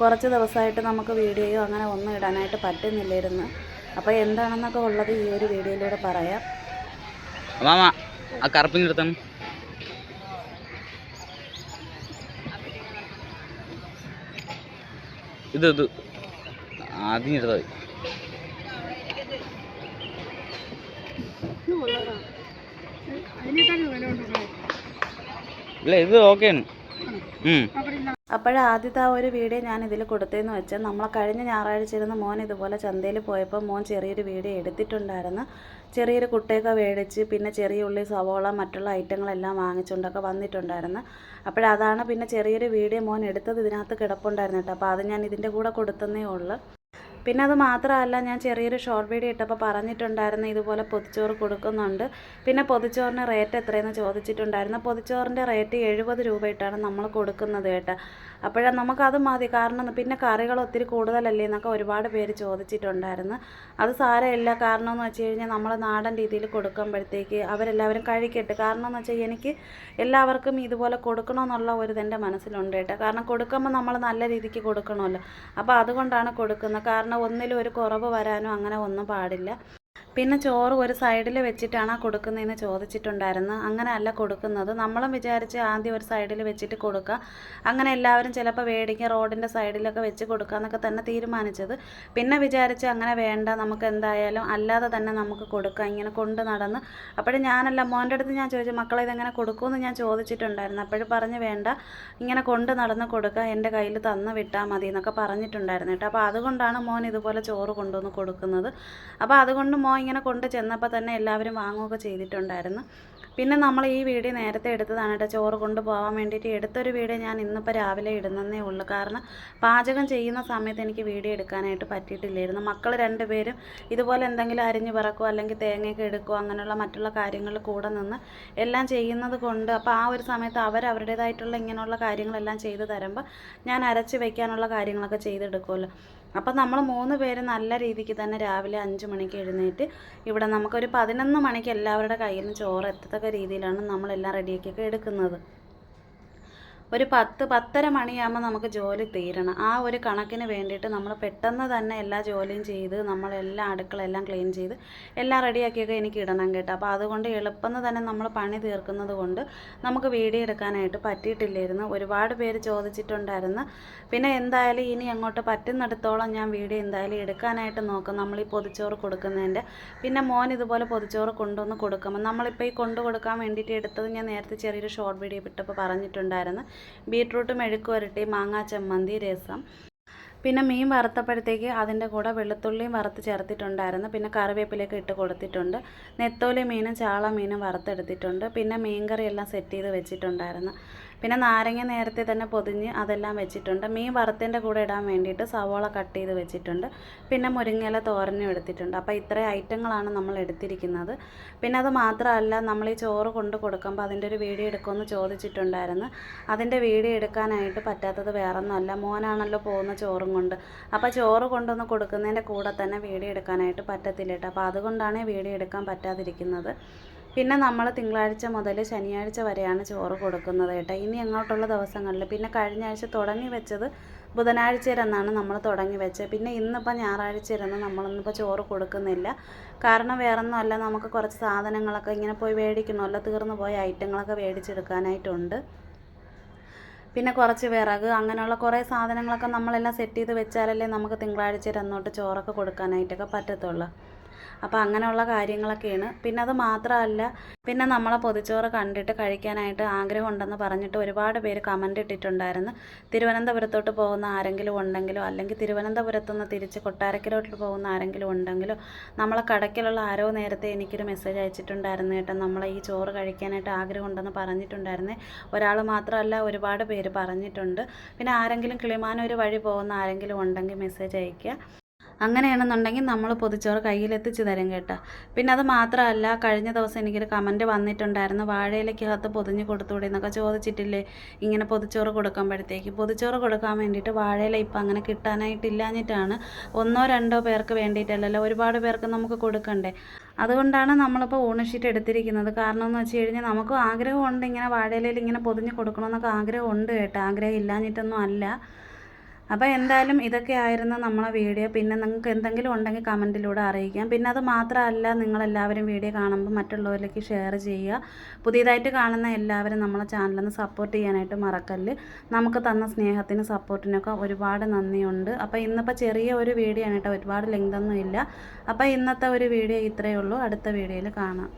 കുറച്ച് ദിവസമായിട്ട് നമുക്ക് വീഡിയോയോ അങ്ങനെ ഒന്നും ഇടാനായിട്ട് പറ്റുന്നില്ലായിരുന്നു. അപ്പോൾ എന്താണെന്നൊക്കെ ഉള്ളത് ഈ ഒരു വീഡിയോയിലൂടെ പറയാം. മാമ ആ കറുപ്പിന് എടുത്താണ് ഇത് ഇത്. ആദ്യം എടുത്താൽ മതി ഇല്ല ഇത് ഓക്കെയാണ് ഉം. അപ്പോഴാദ്യത്തെ ആ ഒരു വീഡിയോ ഞാൻ ഇതിൽ കൊടുത്തതെന്ന് വെച്ചാൽ നമ്മൾ കഴിഞ്ഞ ഞായറാഴ്ച ഇരുന്ന് മോൻ ഇതുപോലെ ചന്തയിൽ പോയപ്പോൾ മോൻ ചെറിയൊരു വീഡിയോ എടുത്തിട്ടുണ്ടായിരുന്നു. ചെറിയൊരു കുട്ടയൊക്കെ മേടിച്ച് പിന്നെ ചെറിയ ഉള്ളി സവോള മറ്റുള്ള ഐറ്റങ്ങളെല്ലാം വാങ്ങിച്ചുകൊണ്ടൊക്കെ വന്നിട്ടുണ്ടായിരുന്നു. അപ്പോഴതാണ് പിന്നെ ചെറിയൊരു വീഡിയോ മോൻ എടുത്തത് ഇതിനകത്ത് കിടപ്പുണ്ടായിരുന്നു കേട്ടോ. അപ്പോൾ അത് ഞാൻ ഇതിന്റെ കൂടെ കൊടുത്തതേ ഉള്ളൂ. പിന്നെ അത് മാത്രമല്ല ഞാൻ ചെറിയൊരു ഷോർട്ട് വീഡിയോ ഇട്ടപ്പോൾ പറഞ്ഞിട്ടുണ്ടായിരുന്നു ഇതുപോലെ പൊതിച്ചോറ് കൊടുക്കുന്നുണ്ട്. പിന്നെ പൊതിച്ചോറിന് റേറ്റ് എത്രയെന്ന് ചോദിച്ചിട്ടുണ്ടായിരുന്നു. പൊതിച്ചോറിന്റെ റേറ്റ് എഴുപത് രൂപ ഇട്ടാണ് നമ്മൾ കൊടുക്കുന്നത് കേട്ടോ. അപ്പോഴാണ് നമുക്കത് മതി. കാരണം പിന്നെ കറികൾ ഒത്തിരി കൂടുതലല്ലേ എന്നൊക്കെ ഒരുപാട് പേര് ചോദിച്ചിട്ടുണ്ടായിരുന്നു. അത് സാരമില്ല. കാരണം എന്ന് വെച്ച് കഴിഞ്ഞാൽ നമ്മൾ നാടൻ രീതിയിൽ കൊടുക്കുമ്പോഴത്തേക്ക് അവരെല്ലാവരും കഴിക്കട്ടെ. കാരണം എന്ന് വെച്ചാൽ എനിക്ക് എല്ലാവർക്കും ഇതുപോലെ കൊടുക്കണമെന്നുള്ള ഒരു ഇതെന്റെ മനസ്സിലുണ്ട് കേട്ടോ. കാരണം കൊടുക്കുമ്പോൾ നമ്മൾ നല്ല രീതിക്ക് കൊടുക്കണമല്ലോ. അപ്പോൾ അതുകൊണ്ടാണ് കൊടുക്കുന്നത്. കാരണം ഒന്നിലും ഒരു കുറവ് വരാനോ അങ്ങനെ ഒന്നും പാടില്ല. പിന്നെ ചോറ് ഒരു സൈഡിൽ വെച്ചിട്ടാണോ കൊടുക്കുന്നതെന്ന് ചോദിച്ചിട്ടുണ്ടായിരുന്നു. അങ്ങനെ അല്ല കൊടുക്കുന്നത്. നമ്മളും വിചാരിച്ച് ആദ്യം ഒരു സൈഡിൽ വെച്ചിട്ട് കൊടുക്കുക. അങ്ങനെ എല്ലാവരും ചിലപ്പോൾ മേടിക്കുക റോഡിന്റെ സൈഡിലൊക്കെ വെച്ച് കൊടുക്കാമെന്നൊക്കെ തന്നെ തീരുമാനിച്ചത്. പിന്നെ വിചാരിച്ച് അങ്ങനെ വേണ്ട നമുക്ക് എന്തായാലും അല്ലാതെ തന്നെ നമുക്ക് കൊടുക്കാം ഇങ്ങനെ കൊണ്ട് നടന്ന്. അപ്പോഴും ഞാനല്ല മോന്റെ അടുത്ത് ഞാൻ ചോദിച്ചു മക്കളെ ഇതെങ്ങനെ കൊടുക്കുമെന്ന് ഞാൻ ചോദിച്ചിട്ടുണ്ടായിരുന്നു. അപ്പോഴും പറഞ്ഞ് വേണ്ട ഇങ്ങനെ കൊണ്ട് നടന്ന് കൊടുക്കുക എന്റെ കയ്യിൽ തന്ന് വിട്ടാൽ മതി എന്നൊക്കെ പറഞ്ഞിട്ടുണ്ടായിരുന്നു കേട്ടോ. അപ്പോൾ അതുകൊണ്ടാണ് മോൻ ഇതുപോലെ ചോറ് കൊണ്ടുവന്ന് കൊടുക്കുന്നത്. അപ്പോൾ അതുകൊണ്ട് മോൻ ഇങ്ങനെ കൊണ്ട് ചെന്നപ്പോൾ തന്നെ എല്ലാവരും വാങ്ങുകയൊക്കെ ചെയ്തിട്ടുണ്ടായിരുന്നു. പിന്നെ നമ്മൾ ഈ വീഡിയോ നേരത്തെ എടുത്തതാണ് കേട്ടോ. ചോറ് കൊണ്ടുപോകാൻ വേണ്ടിയിട്ട് എടുത്തൊരു വീഡിയോ ഞാൻ ഇന്നിപ്പോൾ രാവിലെ ഇടുന്നതേ ഉള്ളൂ. കാരണം പാചകം ചെയ്യുന്ന സമയത്ത് എനിക്ക് വീഡിയോ എടുക്കാനായിട്ട് പറ്റിയിട്ടില്ലായിരുന്നു. മക്കൾ രണ്ടുപേരും ഇതുപോലെ എന്തെങ്കിലും അരിഞ്ഞു പറക്കോ അല്ലെങ്കിൽ തേങ്ങയൊക്കെ എടുക്കുകയോ അങ്ങനെയുള്ള മറ്റുള്ള കാര്യങ്ങളിൽ കൂടെ നിന്ന് എല്ലാം ചെയ്യുന്നത് കൊണ്ട് അപ്പോൾ ആ ഒരു സമയത്ത് അവർ അവരുടേതായിട്ടുള്ള ഇങ്ങനെയുള്ള കാര്യങ്ങളെല്ലാം ചെയ്തു തരുമ്പോൾ ഞാൻ അരച്ച് വയ്ക്കാനുള്ള കാര്യങ്ങളൊക്കെ ചെയ്തെടുക്കുമല്ലോ അപ്പം നമ്മൾ മൂന്ന് പേര് നല്ല രീതിക്ക് തന്നെ രാവിലെ അഞ്ച് മണിക്ക് എഴുന്നേറ്റ് ഇവിടെ നമുക്കൊരു പതിനൊന്ന് മണിക്ക് എല്ലാവരുടെ കയ്യിൽ നിന്ന് ചോറ് എത്തത്തക്ക രീതിയിലാണ് നമ്മളെല്ലാം റെഡിയാക്കിയൊക്കെ എടുക്കുന്നത്. ഒരു പത്ത് പത്തര മണിയാകുമ്പോൾ നമുക്ക് ജോലി തീരണം. ആ ഒരു കണക്കിന് വേണ്ടിയിട്ട് നമ്മൾ പെട്ടെന്ന് തന്നെ എല്ലാ ജോലിയും ചെയ്ത് നമ്മളെല്ലാം അടുക്കളെല്ലാം ക്ലീൻ ചെയ്ത് എല്ലാം റെഡിയാക്കിയൊക്കെ എനിക്ക് ഇടണം കേട്ടോ. അപ്പോൾ അതുകൊണ്ട് എളുപ്പം തന്നെ നമ്മൾ പണി തീർക്കുന്നത് കൊണ്ട് നമുക്ക് വീഡിയോ എടുക്കാനായിട്ട് പറ്റിയിട്ടില്ലായിരുന്നു. ഒരുപാട് പേര് ചോദിച്ചിട്ടുണ്ടായിരുന്നു. പിന്നെ എന്തായാലും ഇനി അങ്ങോട്ട് പറ്റുന്നിടത്തോളം ഞാൻ വീഡിയോ എന്തായാലും എടുക്കാനായിട്ട് നോക്കും. നമ്മൾ ഈ പൊതിച്ചോറ് കൊടുക്കുന്നതിന്റെ. പിന്നെ മോൻ ഇതുപോലെ പൊതിച്ചോറ് കൊണ്ടുവന്ന് കൊടുക്കുമ്പോൾ നമ്മളിപ്പോൾ ഈ കൊണ്ടു കൊടുക്കാൻ വേണ്ടിയിട്ട് എടുത്തത് ഞാൻ നേരത്തെ ചെറിയൊരു ഷോർട്ട് വീഡിയോ ഇട്ടപ്പോൾ പറഞ്ഞിട്ടുണ്ടായിരുന്നു. ബീട്രൂട്ട് മെഴുക്ക് വരട്ടി മാങ്ങാ ചമ്മന്തി രസം. പിന്നെ മീൻ വറുത്തപ്പോഴത്തേക്ക് അതിന്റെ കൂടെ വെളുത്തുള്ളിയും വറുത്ത് ചേർത്തിട്ടുണ്ടായിരുന്നു. പിന്നെ കറിവേപ്പിലേക്ക് ഇട്ട് കൊടുത്തിട്ടുണ്ട്. നെത്തോലി മീനും ചാള മീനും വറുത്തെടുത്തിട്ടുണ്ട്. പിന്നെ മീൻകറിയെല്ലാം സെറ്റ് ചെയ്ത് വെച്ചിട്ടുണ്ടായിരുന്നു. പിന്നെ നാരങ്ങ നേരത്തെ തന്നെ പൊതിഞ്ഞ് അതെല്ലാം വെച്ചിട്ടുണ്ട്. മീൻ വറുത്തതിന്റെ കൂടെ ഇടാൻ വേണ്ടിയിട്ട് സവോള കട്ട് ചെയ്ത് വെച്ചിട്ടുണ്ട്. പിന്നെ മുരിങ്ങയില തോരനും എടുത്തിട്ടുണ്ട്. അപ്പോൾ ഇത്രയും ഐറ്റങ്ങളാണ് നമ്മൾ എടുത്തിരിക്കുന്നത്. പിന്നെ അത് മാത്രമല്ല നമ്മൾ ഈ ചോറ് കൊണ്ട് കൊടുക്കുമ്പോൾ അതിന്റെ ഒരു വീഡിയോ എടുക്കുമെന്ന് ചോദിച്ചിട്ടുണ്ടായിരുന്നു. അതിന്റെ വീഡിയോ എടുക്കാനായിട്ട് പറ്റാത്തത് വേറൊന്നുമല്ല. മോനാണല്ലോ പോകുന്ന ചോറും കൊണ്ട്. അപ്പോൾ ചോറ് കൊണ്ടൊന്ന് കൊടുക്കുന്നതിന്റെ കൂടെ തന്നെ വീഡിയോ എടുക്കാനായിട്ട് പറ്റത്തില്ല കേട്ടോ. അപ്പോൾ അതുകൊണ്ടാണ് വീഡിയോ എടുക്കാൻ പറ്റാതിരിക്കുന്നത്. പിന്നെ നമ്മൾ തിങ്കളാഴ്ച മുതൽ ശനിയാഴ്ച വരെയാണ് ചോറ് കൊടുക്കുന്നത് കേട്ടോ. ഇനി അങ്ങോട്ടുള്ള ദിവസങ്ങളിൽ പിന്നെ കഴിഞ്ഞ ആഴ്ച തുടങ്ങി വെച്ചത് ബുധനാഴ്ച ഇരുന്നാണ് നമ്മൾ തുടങ്ങി വെച്ചത്. പിന്നെ ഇന്നിപ്പോൾ ഞായറാഴ്ച ഇരുന്ന് നമ്മളൊന്നിപ്പോൾ ചോറ് കൊടുക്കുന്നില്ല. കാരണം വേറൊന്നും അല്ല നമുക്ക് കുറച്ച് സാധനങ്ങളൊക്കെ ഇങ്ങനെ പോയി മേടിക്കണമല്ലോ തീർന്നു പോയ ഐറ്റങ്ങളൊക്കെ മേടിച്ചെടുക്കാനായിട്ടുണ്ട് പിന്നെ കുറച്ച് വിറക് അങ്ങനെയുള്ള കുറേ സാധനങ്ങളൊക്കെ നമ്മളെല്ലാം സെറ്റ് ചെയ്ത് വെച്ചാലല്ലേ നമുക്ക് തിങ്കളാഴ്ച രന്നോട്ട് ചോറൊക്കെ കൊടുക്കാനായിട്ടൊക്കെ പറ്റത്തുള്ളൂ. അപ്പോൾ അങ്ങനെയുള്ള കാര്യങ്ങളൊക്കെയാണ്. പിന്നെ അത് മാത്രമല്ല പിന്നെ നമ്മളെ പൊതിച്ചോറ് കണ്ടിട്ട് കഴിക്കാനായിട്ട് ആഗ്രഹമുണ്ടെന്ന് പറഞ്ഞിട്ട് ഒരുപാട് പേര് കമന്റ് ഇട്ടിട്ടുണ്ടായിരുന്നു. തിരുവനന്തപുരത്തോട്ട് പോകുന്ന ആരെങ്കിലും ഉണ്ടെങ്കിലോ അല്ലെങ്കിൽ തിരുവനന്തപുരത്തു നിന്ന് തിരിച്ച് കൊട്ടാരക്കരോട്ട് പോകുന്ന ആരെങ്കിലും ഉണ്ടെങ്കിലോ നമ്മളെ കടക്കിലുള്ള ആരോ നേരത്തെ എനിക്കൊരു മെസ്സേജ് അയച്ചിട്ടുണ്ടായിരുന്നു കേട്ടോ. നമ്മളെ ഈ ചോറ് കഴിക്കാനായിട്ട് ആഗ്രഹമുണ്ടെന്ന് പറഞ്ഞിട്ടുണ്ടായിരുന്നേ. ഒരാൾ മാത്രമല്ല ഒരുപാട് പേര് പറഞ്ഞിട്ടുണ്ട്. പിന്നെ ആരെങ്കിലും കിളിമാനൂർ വഴി പോകുന്ന ആരെങ്കിലും ഉണ്ടെങ്കിൽ മെസ്സേജ് അയയ്ക്കുക. അങ്ങനെയാണെന്നുണ്ടെങ്കിൽ നമ്മൾ പൊതിച്ചോറ് കയ്യിലെത്തിച്ച് തരും കേട്ടോ. പിന്നെ അത് മാത്രമല്ല കഴിഞ്ഞ ദിവസം എനിക്കൊരു കമന്റ് വന്നിട്ടുണ്ടായിരുന്നു വാഴയിലക്കകത്ത് പൊതിഞ്ഞ് കൊടുത്തുകൂടെ എന്നൊക്കെ ചോദിച്ചിട്ടില്ലേ? ഇങ്ങനെ പൊതിച്ചോറ് കൊടുക്കുമ്പോഴത്തേക്ക്. പൊതിച്ചോറ് കൊടുക്കാൻ വേണ്ടിയിട്ട് വാഴയില ഇപ്പം അങ്ങനെ കിട്ടാനായിട്ടില്ലാഞ്ഞിട്ടാണ്. ഒന്നോ രണ്ടോ പേർക്ക് വേണ്ടിയിട്ടല്ലല്ലോ ഒരുപാട് പേർക്ക് നമുക്ക് കൊടുക്കണ്ടേ? അതുകൊണ്ടാണ് നമ്മളിപ്പോൾ ഓണർഷീറ്റ് എടുത്തിരിക്കുന്നത്. കാരണം എന്ന് വെച്ച് കഴിഞ്ഞാൽ നമുക്കും ആഗ്രഹമുണ്ട് ഇങ്ങനെ വാഴയിലയിൽ ഇങ്ങനെ പൊതിഞ്ഞ് കൊടുക്കണമെന്നൊക്കെ ആഗ്രഹമുണ്ട് കേട്ടോ. ആഗ്രഹം ഇല്ലാഞ്ഞിട്ടൊന്നും അല്ല. അപ്പോൾ എന്തായാലും ഇതൊക്കെ ആയിരുന്നു നമ്മളെ വീഡിയോ. പിന്നെ നിങ്ങൾക്ക് എന്തെങ്കിലും ഉണ്ടെങ്കിൽ കമന്റിലൂടെ അറിയിക്കാം. പിന്നെ അത് മാത്രമല്ല നിങ്ങളെല്ലാവരും വീഡിയോ കാണുമ്പോൾ മറ്റുള്ളവരിലേക്ക് ഷെയർ ചെയ്യുക. പുതിയതായിട്ട് കാണുന്ന എല്ലാവരും നമ്മളെ ചാനലൊന്ന് സപ്പോർട്ട് ചെയ്യാനായിട്ട് മറക്കല്ല്. നമുക്ക് തന്ന സ്നേഹത്തിന് സപ്പോർട്ടിനൊക്കെ ഒരുപാട് നന്ദിയുണ്ട്. അപ്പോൾ ഇന്നിപ്പോൾ ചെറിയ ഒരു വീഡിയോ ആണ് കേട്ടോ. ഒരുപാട് ലെങ്തൊന്നും ഇല്ല. അപ്പോൾ ഇന്നത്തെ ഒരു വീഡിയോ ഇത്രയേ ഉള്ളൂ. അടുത്ത വീഡിയോയിൽ കാണാം.